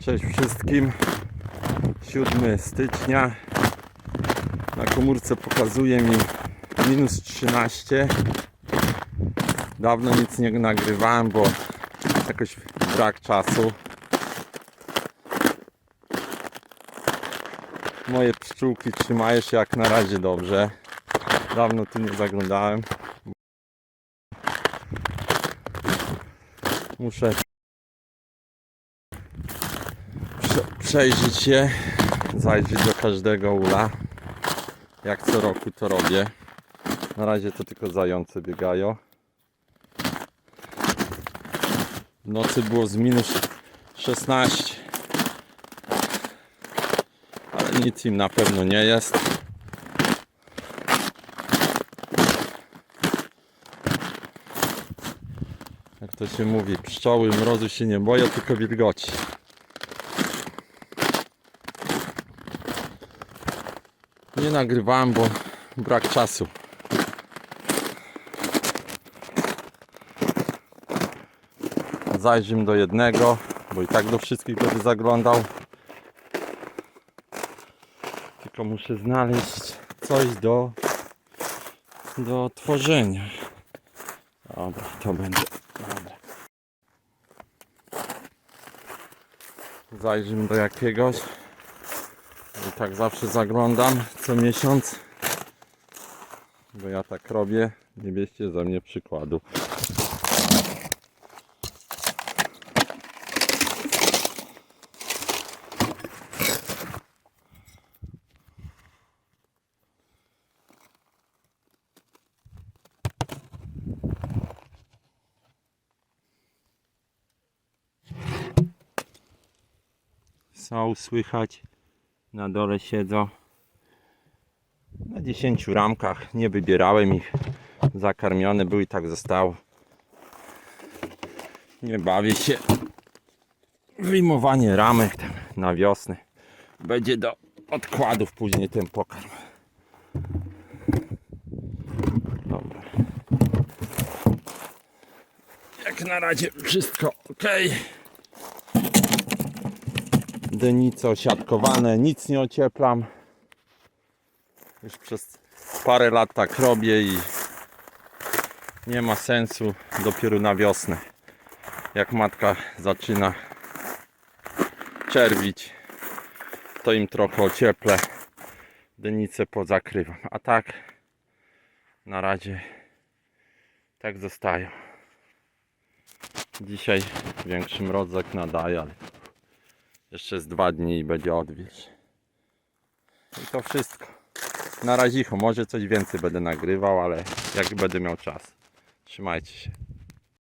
Cześć wszystkim. 7 stycznia. Na komórce pokazuje mi minus 13. Dawno nic nie nagrywałem, bo jakoś brak czasu. Moje pszczółki trzymają się jak na razie dobrze. Dawno tu nie zaglądałem. Muszę przejrzeć je, zajrzeć do każdego ula. Jak co roku to robię. Na razie to tylko zające biegają. W nocy było z minus 16. Ale nic im na pewno nie jest. Jak to się mówi, pszczoły mrozu się nie boją, tylko wilgoci. Nie nagrywałem, bo brak czasu. Zajrzymy do jednego, bo i tak do wszystkich będę zaglądał. Tylko muszę znaleźć coś do, do tworzenia. Dobra, to będzie. Dobra. Zajrzymy do jakiegoś. Tak zawsze zaglądam co miesiąc. Bo ja tak robię. Nie bierzcie ze mnie przykładu. Są słychać. Na dole siedzą. Na 10 ramkach. Nie wybierałem ich. Zakarmione były i tak zostało. Nie bawię się. Wyjmowanie ramek tam na wiosnę. Będzie do odkładów później ten pokarm. Dobra. Jak na razie wszystko ok. Denice osiadkowane, nic nie ocieplam. Już przez parę lat tak robię i nie ma sensu dopiero na wiosnę. Jak matka zaczyna czerwić, to im trochę ocieplę. Denice pozakrywam. A tak na razie tak zostają. Dzisiaj większy mrozek nadaje, ale jeszcze z dwa dni i będzie odwilż. I to wszystko. Na razie może coś więcej będę nagrywał, ale jak będę miał czas. Trzymajcie się.